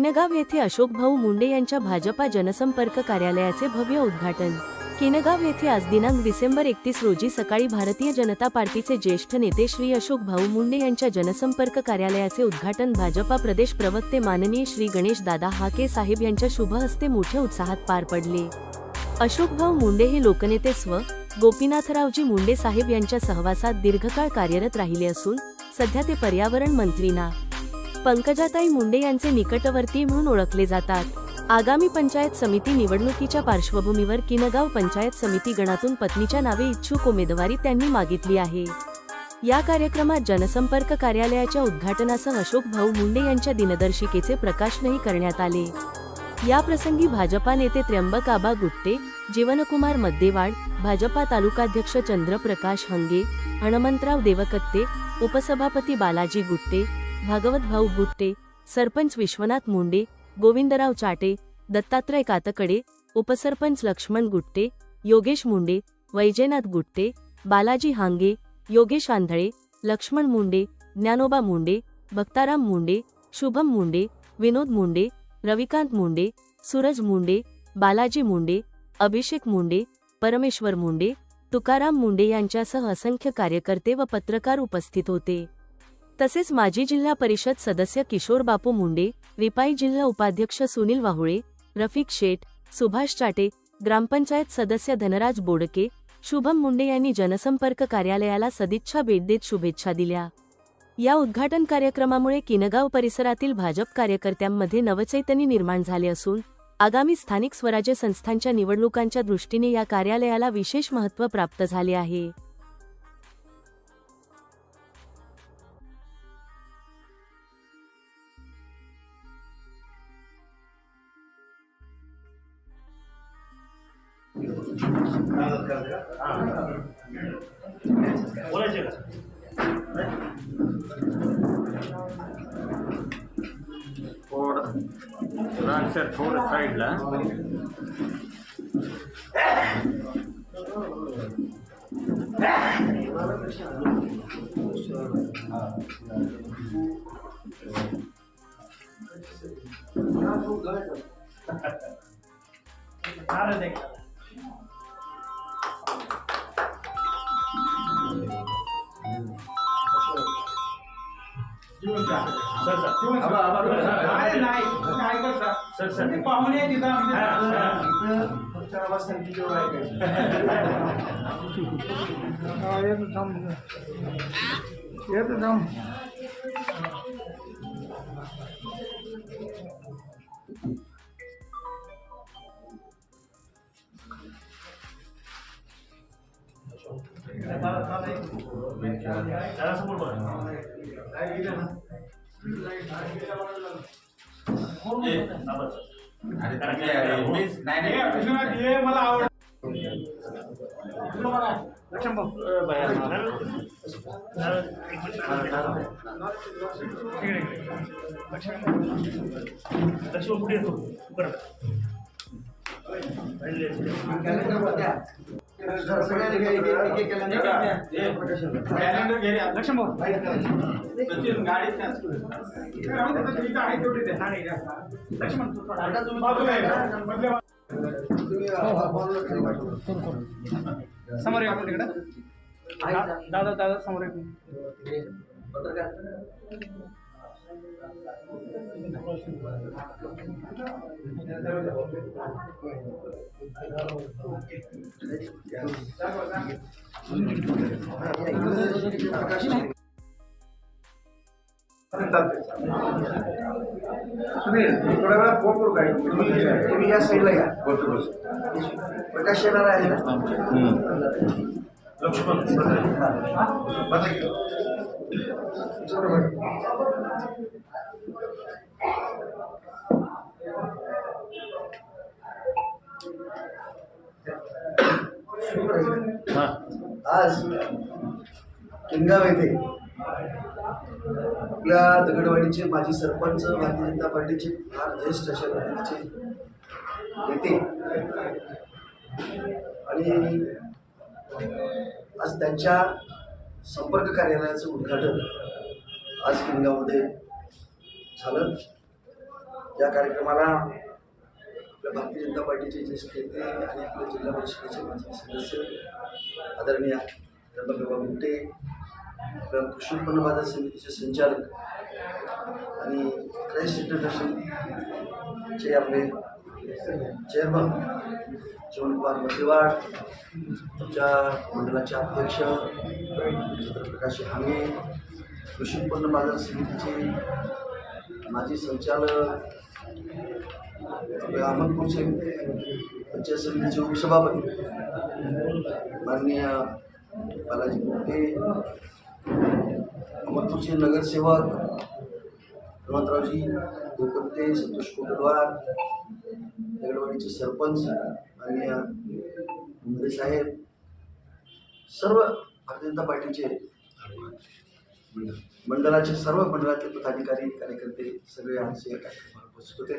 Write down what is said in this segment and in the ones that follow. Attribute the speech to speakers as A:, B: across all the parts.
A: किनगाव येथे अशोक भाऊ मुंडे यांच्या भाजपा जनसंपर्क कार्यालयाचे भव्य उद्घाटन. किनगाव येथे आज दिनांक डिसेंबर एकतीस रोजी सकाळी भारतीय जनता पार्टीचे ज्येष्ठ नेते श्री अशोक भाऊ मुंडे यांच्या जनसंपर्क कार्यालयाचे उद्घाटन भाजपा प्रदेश प्रवक्ते माननीय श्री गणेश दादा हाके साहेब यांच्या शुभ हस्ते मोठ्या उत्साहात पार पडले. अशोकभाऊ मुंडे हे लोकनेते स्व. गोपीनाथरावजी मुंडे साहेब यांच्या सहवासात दीर्घकाळ कार्यरत राहिले असून सध्या ते पर्यावरण मंत्री ना. पंकजाताई मुंडे यांचे निकटवर्ती म्हणून ओळखले जातात. आगामी पंचायत समिती निवडणुकीच्या पार्श्वभूमीवर किनगाव पंचायत समिती गणातून पत्नीच्या नावे इच्छुक उमेदवारी त्यांनी मागितली आहे. या कार्यक्रमात जनसंपर्क कार्यालयाच्या उद्घाटनासह अशोक भाऊ मुंडे यांच्या दिनदर्शिकेचे प्रकाशनही करण्यात आले. या प्रसंगी भाजपा नेते त्र्यंबक आबा गुट्टे जीवनकुमार मद्देवाड भाजपा तालुकाध्यक्ष चंद्रप्रकाश हंगे हणमंतराव देवकत्ते उपसभापती बालाजी गुट्टे भागवत भाऊ गुट्टे सरपंच विश्वनाथ मुंडे गोविंदराव चाटे दत्तात्रय कातकडे उपसरपंच लक्ष्मण गुट्टे योगेश मुंडे वैजयनाथ गुट्टे बालाजी हांगे योगेश आंधळे लक्ष्मण मुंडे ज्ञानोबा मुंडे भक्ताराम मुंडे शुभम मुंडे विनोद मुंडे रविकांत मुंडे सूरज मुंडे बालाजी मुंडे अभिषेक मुंडे परमेश्वर मुंडे तुकाराम मुंडे यांच्यासह असंख्य कार्यकर्ते व पत्रकार उपस्थित होते. तसेच माजी जिल्हा परिषद सदस्य किशोर बापू मुंडे रिपाई जिल्हा उपाध्यक्ष सुनील वाहुळे रफिक शेठ सुभाष चाटे ग्रामपंचायत सदस्य धनराज बोडके शुभम मुंडे यांनी जनसंपर्क कार्यालयाला सदिच्छा भेट देत शुभेच्छा दिल्या. या उद्घाटन कार्यक्रमामुळे किनगाव परिसरातील भाजप कार्यकर्त्यांमध्ये नवचैतन्य निर्माण झाले असून आगामी स्थानिक स्वराज्य संस्थांच्या निवडणुकांच्या दृष्टीने या कार्यालयाला विशेष महत्त्व प्राप्त झाले आहे.
B: बोलायचे का
C: थोडं राग सर थोडं साईडला
B: नारळ दे.
D: नाही काय करता
B: सर सर.
D: ते पाहुणे
B: हा, हा.
D: आमच्या
B: जरा समोर
D: हे मला आवड.
B: लक्ष्मण पुढे येतो बरं
D: सचिन, गाडीत आहे तेवढी. नाही. लक्ष्मण, समोर या आपण तिकडं. दादा दादा समोर एक
E: सुनील थोड्या वेळात फोन करू काय तुम्ही तुम्ही या साईडला या प्रकाश येणार आहे ना
B: लक्ष्मण
E: आज किनगाव येथे आपल्या दगडवाडीचे माजी सरपंच भारतीय जनता पार्टीचे फार ज्येष्ठ अशा पद्धतीचे नेते. आणि आज त्यांच्या संपर्क कार्यालयाचं उद्घाटन आज किनगावमध्ये झालं. या कार्यक्रमाला आपल्या भारतीय जनता पार्टीचे ज्येष्ठ नेते आणि आपल्या जिल्हा परिषदेचे माजी सदस्य आदरणीय त्र्यंबकबाबा गुट्टे आपल्या कृषी उत्पन्न बाजार समितीचे संचालक आणि क्राईस्ट इंटरनॅशनलचे आपले चेअरमन जीवनकुमार मतेवाड आमच्या मंडळाचे अध्यक्ष चंद्रप्रकाश हामे कृषी उत्पन्न बाजार समितीचे माजी संचालक अहमदपूरचे पंचायत समितीचे उपसभापती माननीय बालाजी गुप्ते अहमदपूरचे नगरसेवक हनुमंतरावजी गोकप्ते संतोष कोटलवार दगडवाडीचे सरपंच माननीय साहेब सर्व भारतीय जनता पार्टीचे मंडळाचे सर्व मंडळातले पदाधिकारी कार्यकर्ते सगळे आज या कार्यक्रमाला उपस्थित होते.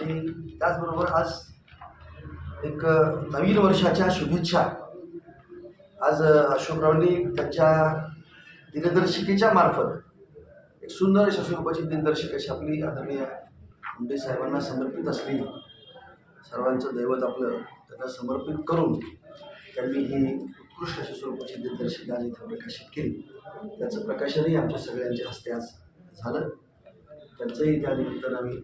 E: आणि त्याचबरोबर आज एक नवीन वर्षाच्या शुभेच्छा. आज अशोकरावनी त्यांच्या दिनदर्शिकेच्या मार्फत एक सुंदर अशा स्वरूपाची दिनदर्शिका अशी आपली आदरणीय मुंडे साहेबांना समर्पित असलेली सर्वांचं दैवत आपलं त्यांना समर्पित करून त्यांनी ही उत्कृष्ट अशा स्वरूपाची दिग्दर्शिका आज इथं प्रकाशित केली. त्याचं प्रकाशनही आमच्या सगळ्यांच्या हस्ते आज झालं. त्यांचंही त्या निमित्तानं आम्ही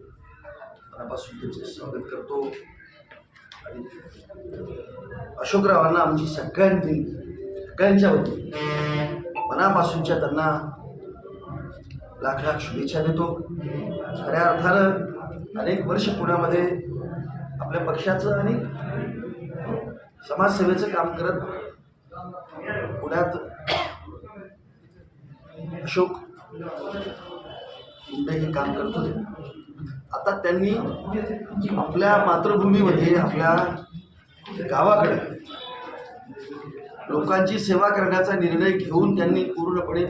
E: मनापासून त्यांचे स्वागत करतो. आणि अशोकरावांना आमची सगळ्यांनी सगळ्यांच्या वतीने मनापासूनच्या त्यांना लाख लाख शुभेच्छा देतो. खऱ्या अर्थानं अनेक वर्ष पुण्यामध्ये आपल्या पक्षाचं आणि समाजसेवेचं काम करत पुण्यात अशोक मुंडे हे काम करत होते. आता त्यांनी आपल्या मातृभूमीमध्ये आपल्या गावाकडे लोकांची सेवा करण्याचा निर्णय घेऊन त्यांनी पूर्णपणे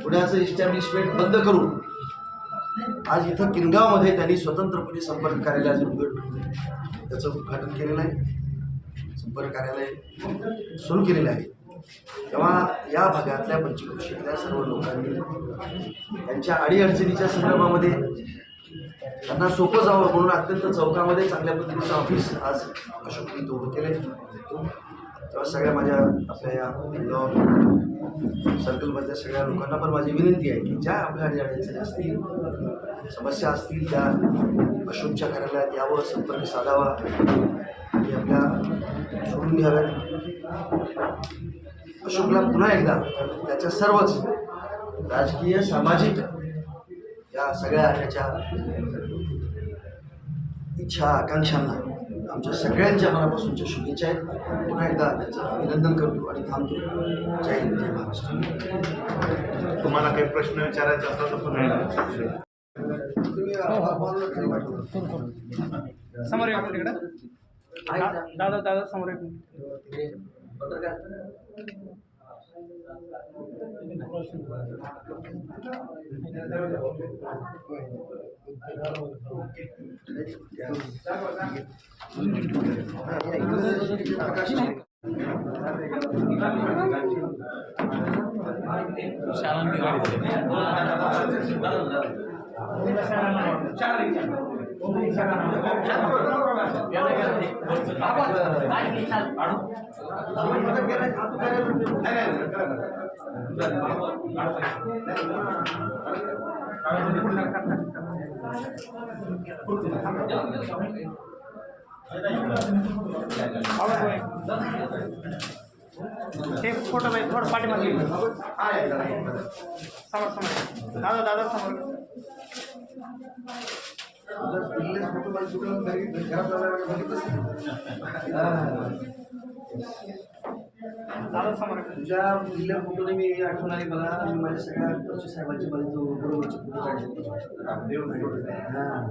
E: पुण्याचं इस्टॅब्लिशमेंट बंद करून आज इथं किनगावमध्ये त्यांनी स्वतंत्रपणे संपर्क कार्यालयाचं उघड त्याचं उद्घाटन केलेलं आहे. संपर्क कार्यालय सुरू केलेलं आहे. तेव्हा या भागातल्या पंचकृषीतल्या सर्व लोकांनी त्यांच्या अडीअडचणीच्या संदर्भामध्ये त्यांना सोपं जावं म्हणून अत्यंत चौकामध्ये चांगल्या पद्धतीचं ऑफिस आज अशोकनी तो उभं केलं तेव्हा सगळ्या माझ्या आपल्या या इंदोर सर्कलमधल्या सगळ्या लोकांना पण माझी विनंती आहे की ज्या आपल्या अडीअडचणी असतील समस्या असतील त्या अशोकच्या कार्यालयात यावं संपर्क साधावा. आणि आपल्या सोडून घ्याव्यात अशोकला पुन्हा एकदा त्याच्या सर्वच राजकीय सामाजिक या सगळ्या त्याच्या इच्छा आकांक्षांना आमच्या सगळ्यांच्या मनापासूनच्या शुभेच्छा आहेत. पुन्हा एकदा त्याचं अभिनंदन करतो आणि थांबतो. जय हिंद जय महाराष्ट्र.
C: तुम्हाला काही प्रश्न विचारायचे असतात तर पुन्हा
E: तुम्ही.
D: समोर या आपण तिकडं दादा दादा समोर एक
E: చాలా
D: ते फोटो बाई थोडं पाठीमागे समोर समोर. दादा दादा समोर.
E: दिल्लीला फोटो मला कुठं घरी घरात आल्यावर बघितलंच नाही.
D: दादा समोर
E: तुझ्या दिलेल्या फोटोने मी आठवण आली मला मी माझ्या सगळ्या पक्षी साहेबांच्या बाजूचे बरोबरचे फोटो काढले हां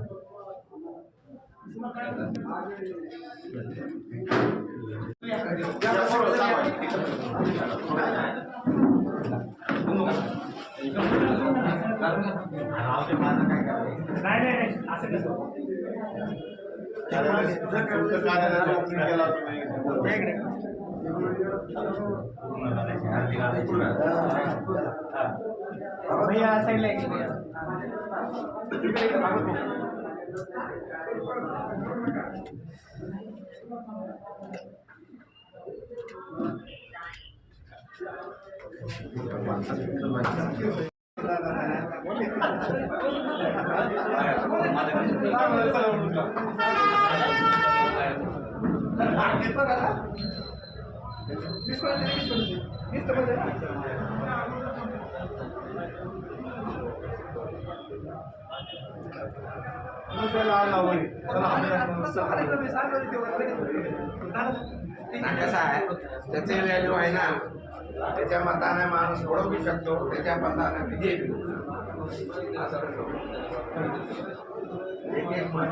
B: नाही नाही नाही असं कसं
C: तुमचं कार्यालयात opening केलं होतं मी.
D: या इकडे भैया साईडला एक भैया.
F: कसं आहे त्याचे व्हॅल्यू आहे ना त्याच्या मताने माणूस ओळखू शकतो त्याच्या मताने विजय असं. एक मत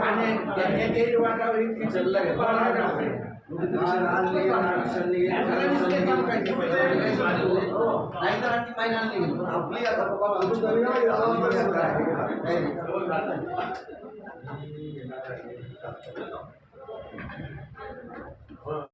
F: आणि त्यांनी ते वाटावर इतकी चाललं
E: आपली Well,